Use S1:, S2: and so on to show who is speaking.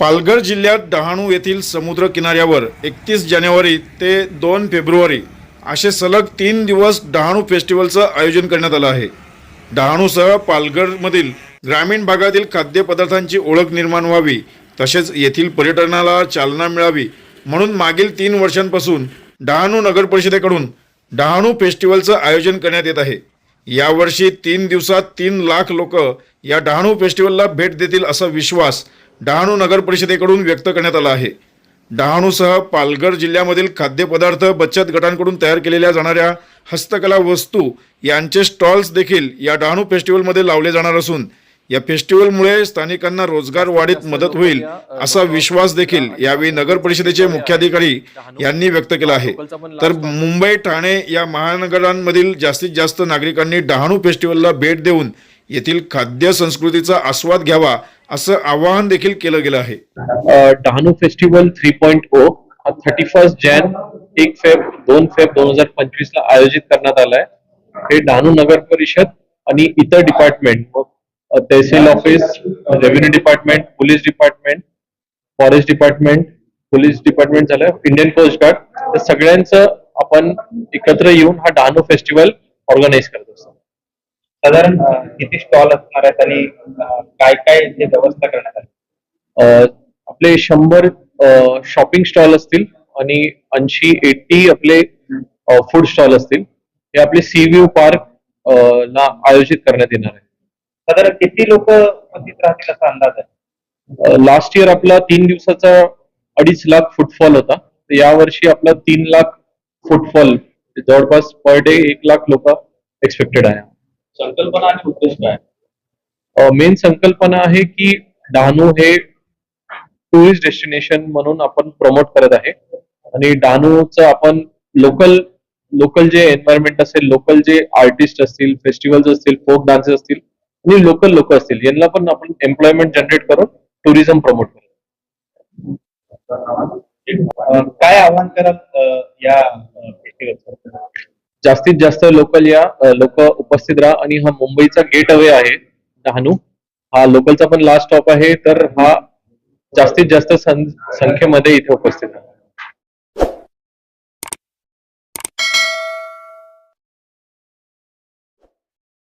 S1: पालघर जिल्ह्यात डहाणू येथील समुद्र किनाऱ्यावर एकतीस जानेवारी ते दोन फेब्रुवारी असे सलग तीन दिवस डहाणू फेस्टिवलचं आयोजन करण्यात आलं आहे. डहाणूसह पालघरमधील ग्रामीण भागातील खाद्यपदार्थांची ओळख निर्माण व्हावी तसेच येथील पर्यटनाला चालना मिळावी म्हणून मागील तीन वर्षांपासून डहाणू नगर परिषदेकडून डहाणू फेस्टिवलचं आयोजन करण्यात येत आहे. यावर्षी तीन दिवसात तीन लाख लोक या डहाणू फेस्टिवलला भेट देतील असा विश्वास डहाणू नगर परिषदेकडून व्यक्त करण्यात आला आहे. डहाणूसह पालघर जिल्ह्यामधील खाद्यपदार्थ बचत गटांकडून तयार केलेल्या जाणाऱ्या हस्तकला वस्तू यांचे स्टॉल्स देखील या डहाणू फेस्टिवलमध्ये लावले जाणार असून या फेस्टिवलमुळे स्थानिकांना रोजगार वाढीत मदत होईल असा विश्वास देखील यावेळी नगर परिषदेचे मुख्याधिकारी यांनी व्यक्त केला आहे. तर मुंबई ठाणे या महानगरांमधील जास्तीत जास्त नागरिकांनी डहाणू फेस्टिवलला भेट देऊन येथील खाद्य संस्कृतीचा आस्वाद घ्यावा असं आवाहन देखील केलं गेलं आहे.
S2: Dahanu festival three point O thirty first Jan एक फेब दोन फेब दोन हजार पंचवीस ला आयोजित करण्यात आलाय. हे डहाणू नगर परिषद आणि इतर डिपार्टमेंट मग तहसील office revenue department police department forest department police department झालं इंडियन कोस्ट गार्ड सगळ्यांचं आपण एकत्र येऊन हा डहाणू फेस्टिवल ऑर्गनाईज करत असतो.
S3: साधारण किती स्टॉल असणार आहेत आणि काय काय इथे व्यवस्था करण्यात आली?
S2: आपले शंभर शॉपिंग स्टॉल असतील आणि ऐंशी एटी आपले फूड स्टॉल असतील. हे आपले सी व्ह्यू पार्क ला आयोजित करण्यात येणार आहे.
S3: साधारण किती लोक तिथे राहतील असा अंदाज आहे?
S2: लास्ट इयर आपला तीन दिवसाचा अडीच लाख फुटफॉल होता. तर यावर्षी आपला तीन लाख फुटफॉल जवळपास पर डे एक लाख लोक एक्सपेक्टेड आहे.
S3: संकल्पना आणि उद्देश काय?
S2: मेन संकल्पना आहे की डहाणू हे टुरिस्ट डेस्टिनेशन म्हणून आपण प्रमोट करत आहे. आणि डहाणूचं आपण लोकल लोकल जे एन्व्हायरमेंट असेल लोकल जे आर्टिस्ट असतील फेस्टिवल्स असतील फोक डान्सेस असतील आणि लोकल लोक असतील यांना पण आपण एम्प्लॉयमेंट जनरेट करून टुरिझम प्रमोट करू.
S3: काय आव्हान कराल अ, या
S2: जास्तीत जास्त लोकल या लोक उपस्थित राहा. आणि हा मुंबईचा गेट अवे आहे डहाणू हा लोकलचा पण लास्ट स्टॉप आहे तर हा जास्तीत जास्त सं- संख्येमध्ये इथे उपस्थित राहा.